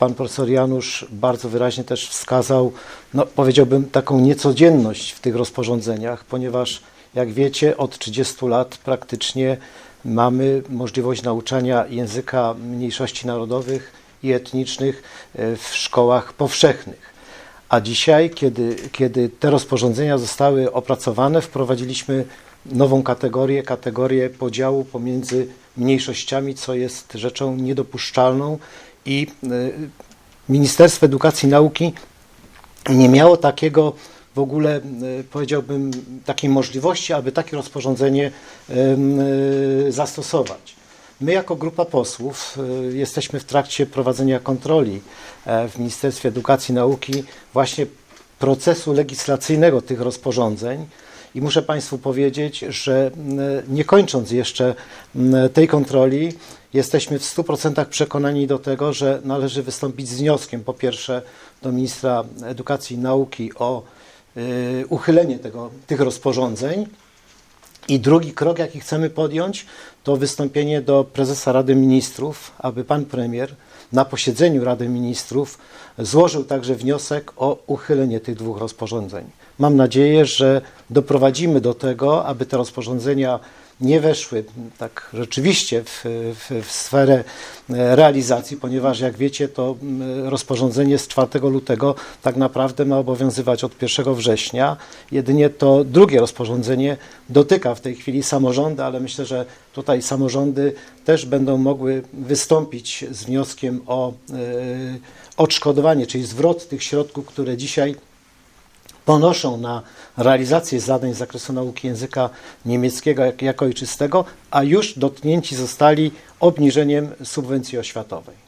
Pan profesor Janusz bardzo wyraźnie też wskazał, no powiedziałbym, taką niecodzienność w tych rozporządzeniach, ponieważ jak wiecie, od 30 lat praktycznie mamy możliwość nauczania języka mniejszości narodowych i etnicznych e, w szkołach powszechnych. A dzisiaj, kiedy, kiedy te rozporządzenia zostały opracowane, wprowadziliśmy nową kategorię, kategorię podziału pomiędzy mniejszościami, co jest rzeczą niedopuszczalną i y, Ministerstwo Edukacji i Nauki nie miało takiego w ogóle, y, powiedziałbym, takiej możliwości, aby takie rozporządzenie y, zastosować. My jako grupa posłów jesteśmy w trakcie prowadzenia kontroli e, w Ministerstwie Edukacji i Nauki właśnie procesu legislacyjnego tych rozporządzeń. I muszę Państwu powiedzieć, że m, nie kończąc jeszcze m, tej kontroli, jesteśmy w 100% przekonani do tego, że należy wystąpić z wnioskiem po pierwsze do ministra edukacji i nauki o y, uchylenie tego, tych rozporządzeń. I drugi krok, jaki chcemy podjąć, to wystąpienie do prezesa Rady Ministrów, aby pan premier na posiedzeniu Rady Ministrów złożył także wniosek o uchylenie tych dwóch rozporządzeń. Mam nadzieję, że doprowadzimy do tego, aby te rozporządzenia nie weszły tak rzeczywiście w, w, w sferę e, realizacji, ponieważ jak wiecie, to rozporządzenie z 4 lutego tak naprawdę ma obowiązywać od 1 września. Jedynie to drugie rozporządzenie dotyka w tej chwili samorządy, ale myślę, że tutaj samorządy też będą mogły wystąpić z wnioskiem o e, odszkodowanie, czyli zwrot tych środków, które dzisiaj ponoszą na realizację zadań z zakresu nauki języka niemieckiego jak, jako ojczystego, a już dotknięci zostali obniżeniem subwencji oświatowej.